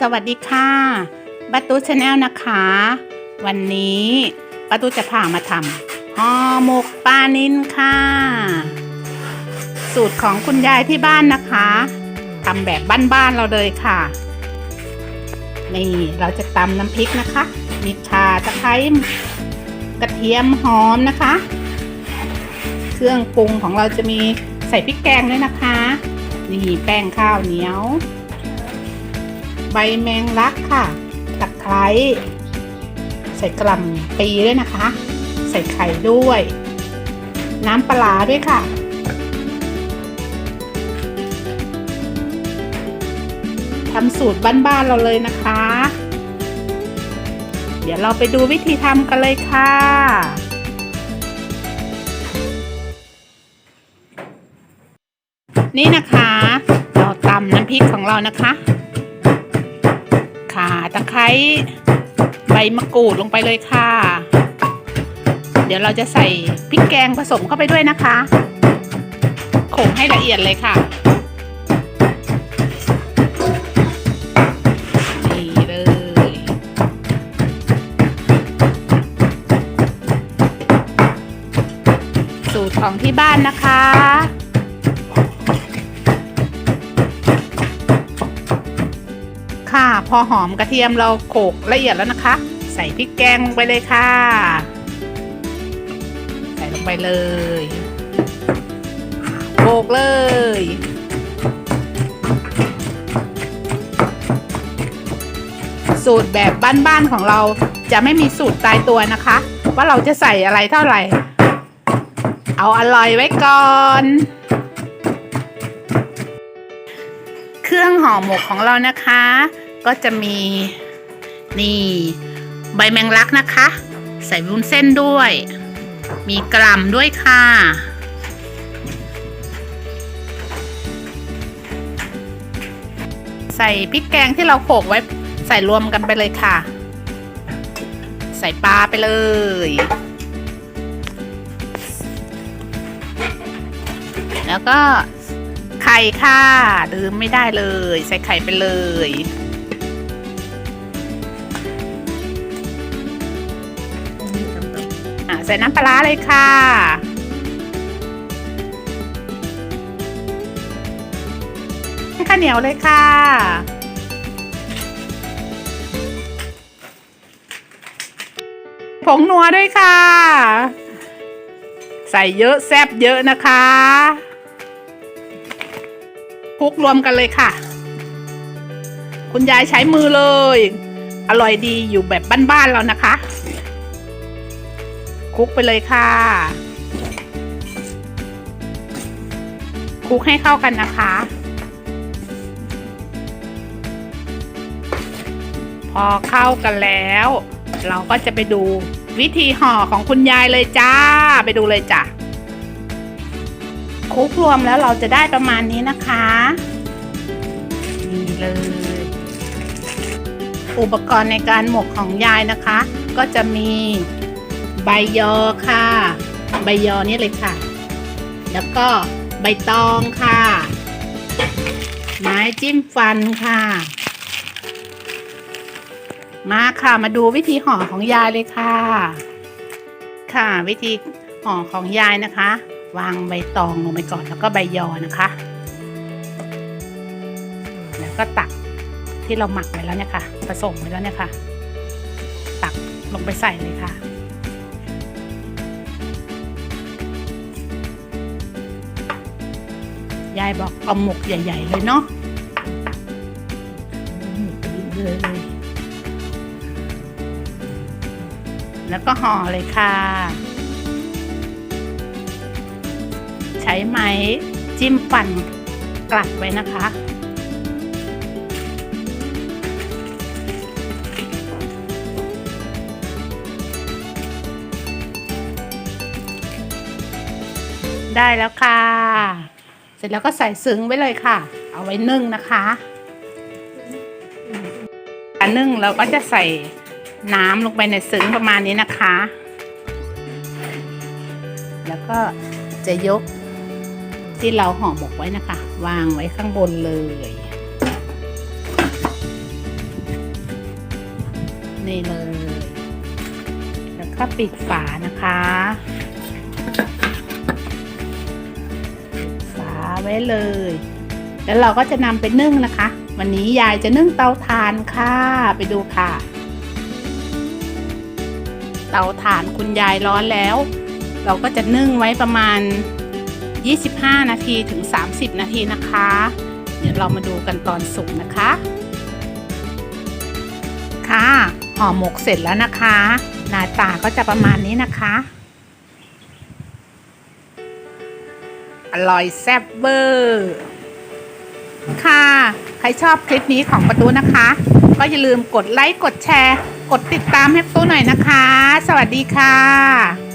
สวัสดีค่ะบัตตูชาแนลนะคะ วันนี้บัตตูจะพามาทำห่อหมกปลานินค่ะ สูตรของคุณยายที่บ้านนะคะทำแบบบ้านๆเราเลยค่ะ นี่เราจะตำน้ำพริกนะคะ มีข่าตะไคร้กระเทียมหอมนะคะ เครื่องปรุงของเราจะมีใส่พริกแกงด้วยนะคะ นี่แป้งข้าวเหนียว ใบแมงลักค่ะ ตะไคร้ใส่กล่ำปีด้วยนะคะ ใส่ไข่ด้วย น้ำปลาด้วยค่ะ ทำสูตรบ้านๆเราเลยนะคะ เดี๋ยวเราไปดูวิธีทำกันเลยค่ะนี่นะคะ เราตำน้ำพริกของเรานะคะ ตะไคร้ใบมะกรูดลงไปเลยค่ะ เดี๋ยวเราจะใส่พริกแกงผสมเข้าไปด้วยนะคะโขลกให้ละเอียดเลยค่ะนี่เลย สูตรของที่บ้านนะคะ ค่ะ พอหอมกระเทียมเราโขกละเอียดแล้วนะคะ ใส่พริกแกงลงไปเลยค่ะ ใส่ลงไปเลยโขกเลยสูตรแบบบ้านๆของเราจะไม่มีสูตรตายตัวนะคะ ว่าเราจะใส่อะไรเท่าไหร่ เอาอร่อยไว้ก่อน เครื่องห่อหมกของเรานะคะ ก็จะมีนี่ใบแมงลักนะคะ ใส่วุ้นเส้นด้วย มีกล่ำด้วยค่ะ ใส่พริกแกงที่เราโขกไว้ใส่รวมกันไปเลยค่ะ ใส่ปลาไปเลย แล้วก็ไข่ค่ะลืมไม่ได้เลย ใส่ไข่ไปเลย ใส่น้ำปลาเลยค่ะข้าวเหนียวเลยค่ะ ผงนัวด้วยค่ะ ใส่เยอะแซบเยอะนะคะคลุกรวมกันเลยค่ะ คุณยายใช้มือเลย อร่อยดีอยู่แบบบ้านๆเรานะคะ คลุกไปเลยค่ะคลุกให้เข้ากันนะคะ พอเข้ากันแล้ว เราก็จะไปดูวิธีห่อของคุณยายเลยจ้า ไปดูเลยจ้ะคลุกรวมแล้วเราจะได้ประมาณนี้นะคะนี่เลย อุปกรณ์ในการหมกของยายนะคะ ก็จะมี ใบยอค่ะ ใบยอนี่เลยค่ะ แล้วก็ใบตองค่ะ ไม้จิ้มฟันค่ะ มาค่ะมาดูวิธีห่อของยายเลยค่ะ ค่ะวิธีห่อของยายนะคะ วางใบตองลงไปก่อนแล้วก็ใบยอนะคะ แล้วก็ตักที่เราหมักไว้แล้วเนี่ยค่ะ ผสมไว้แล้วเนี่ยค่ะ ตักลงไปใส่เลยค่ะ ยายบอกเอาหมกใหญ่ ๆ เลยเนาะเลยแล้วก็ห่อเลยค่ะ ใช้ไม้จิ้มฟันกลัดไว้นะคะได้แล้วค่ะ ร็จแล้วก็ใส่ซึ้งไว้เลยค่ะ เอาไว้นึ่งนะคะอันนึ่งเราก็จะใส่น้ำลงไปในซึ้งประมาณนี้นะคะ แล้วก็จะยกที่เราห่อหมกไว้นะคะ วางไว้ข้างบนเลย นี่เลย แล้วก็ปิดฝานะคะ ไว้เลย แล้วเราก็จะนำไปนึ่งนะคะ วันนี้ยายจะนึ่งเตาถ่านค่ะ ไปดูค่ะ เตาถ่านคุณยายร้อนแล้ว เราก็จะนึ่งไว้ประมาณ 25 นาทีถึง 30 นาทีนะคะ เดี๋ยวเรามาดูกันตอนสุกนะคะ ค่ะห่อหมกเสร็จแล้วนะคะ หน้าตาก็จะประมาณนี้นะคะ ร่อยแซ่บเวอร์ค่ะ ใครชอบคลิปนี้ของประตูนะคะ ก็อย่าลืมกดไลค์ กดแชร์ กดติดตามให้ประตูหน่อยนะคะ สวัสดีค่ะ